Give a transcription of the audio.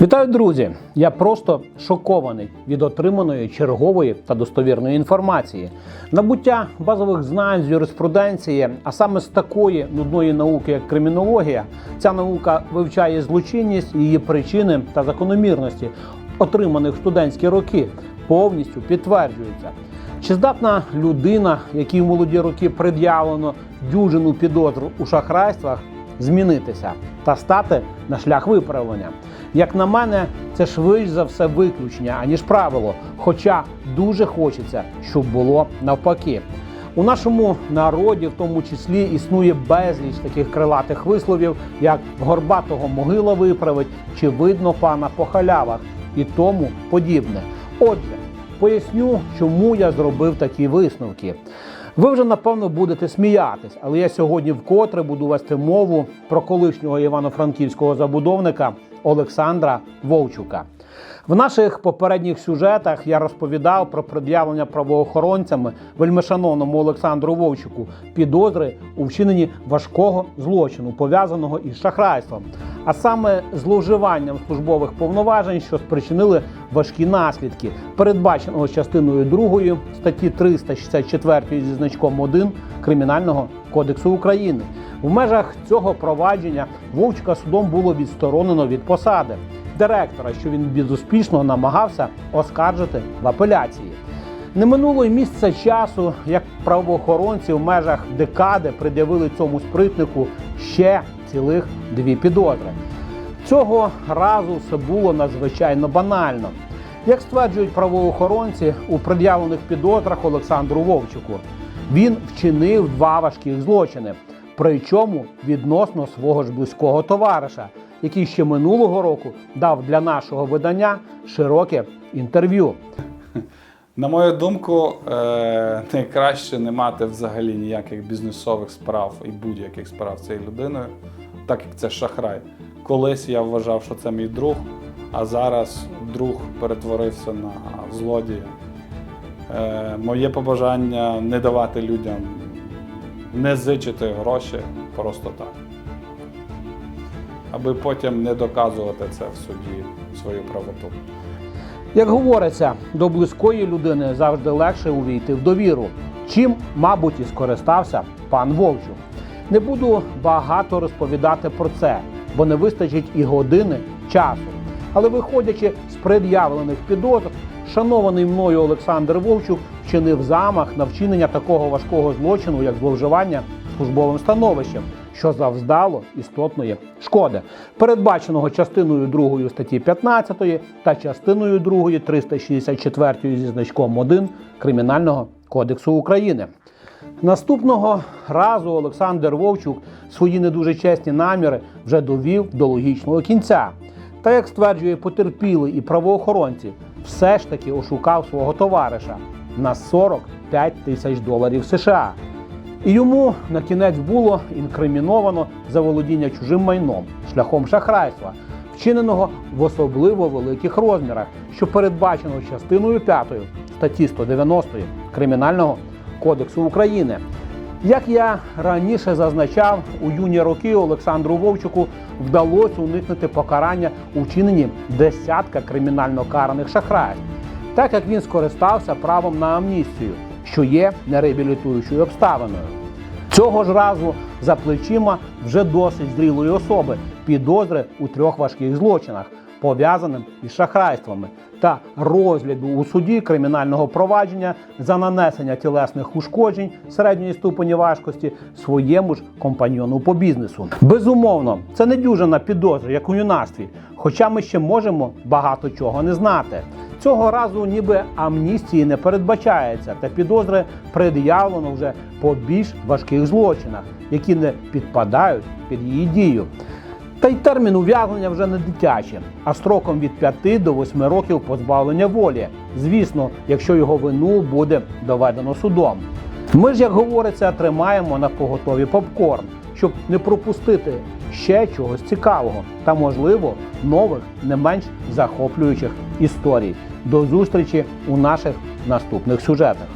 Вітаю, друзі! Я просто шокований від отриманої чергової та достовірної інформації. Набуття базових знань з юриспруденції, а саме з такої нудної науки, як кримінологія, ця наука вивчає злочинність, її причини та закономірності, отриманих в студентські роки, повністю підтверджується. Чи здатна людина, якій в молоді роки пред'явлено дюжину підозр у шахрайствах, змінитися та стати на шлях виправлення? Як на мене, це швидше за все виключення, аніж правило. Хоча дуже хочеться, щоб було навпаки. У нашому народі, в тому числі, існує безліч таких крилатих висловів, як горбатого могила виправить чи видно пана по халявах і тому подібне. Отже, поясню, чому я зробив такі висновки. Ви вже напевно будете сміятись, але я сьогодні вкотре буду вести мову про колишнього івано-франківського забудовника Олександра Вовчука. В наших попередніх сюжетах я розповідав про пред'явлення правоохоронцями вельмишановному Олександру Вовчуку підозри у вчиненні важкого злочину, пов'язаного із шахрайством, а саме зловживанням службових повноважень, що спричинили важкі наслідки, передбаченого частиною 2 статті 364 зі значком 1 Кримінального кодексу України. В межах цього провадження Вовчука судом було відсторонено від посади директора, що він безуспішно намагався оскаржити в апеляції. Не минуло й місяця часу, як правоохоронці в межах декади пред'явили цьому спритнику ще цілих дві підозри. Цього разу все було надзвичайно банально. Як стверджують правоохоронці, у пред'явлених підозрах Олександру Вовчуку він вчинив два важких злочини, причому відносно свого ж близького товариша, який ще минулого року дав для нашого видання широке інтерв'ю. На мою думку, е, найкраще не мати взагалі ніяких бізнесових справ і будь-яких справ цією людиною, так як це шахрай. Колись я вважав, що це мій друг, а зараз друг перетворився на злодія. Е, Моє побажання не давати людям, не зичити гроші просто так. Аби потім не доказувати це в суді свою правоту. Як говориться, до близької людини завжди легше увійти в довіру, чим, мабуть, і скористався пан Вовчук. Не буду багато розповідати про це, бо не вистачить і години часу. Але виходячи з пред'явлених підозр, шанований мною Олександр Вовчук вчинив замах на вчинення такого важкого злочину, як зловживання службовим становищем, що завздало істотної шкоди, передбаченого частиною 2 статті 15 та частиною 2 364 зі значком 1 Кримінального кодексу України. Наступного разу Олександр Вовчук свої не дуже чесні наміри вже довів до логічного кінця. Та як стверджує потерпілий і правоохоронці, все ж таки ошукав свого товариша на 45 тисяч доларів США. І йому на кінець було інкриміновано заволодіння чужим майном шляхом шахрайства, вчиненого в особливо великих розмірах, що передбачено частиною 5 статті 190 Кримінального кодексу України. Як я раніше зазначав, у юні роки Олександру Вовчуку вдалося уникнути покарання у десятка кримінально караних шахрайств, так як він скористався правом на амністію, що є нереабілітуючою обставиною. Цього ж разу за плечима вже досить зрілої особи підозри у трьох важких злочинах, пов'язаним із шахрайствами, та розгляду у суді кримінального провадження за нанесення тілесних ушкоджень середньої ступені важкості своєму ж компаньйону по бізнесу. Безумовно, це не дюжина підозр, як у юнацтві, хоча ми ще можемо багато чого не знати. Цього разу ніби амністії не передбачається, та підозри пред'явлено вже по більш важких злочинах, які не підпадають під її дію. Та й термін ув'язнення вже не дитячий, а строком від 5 до 8 років позбавлення волі. Звісно, якщо його вину буде доведено судом. Ми ж, як говориться, тримаємо на поготові попкорн, щоб не пропустити ще чогось цікавого та, можливо, нових, не менш захоплюючих історій. До зустрічі у наших наступних сюжетах.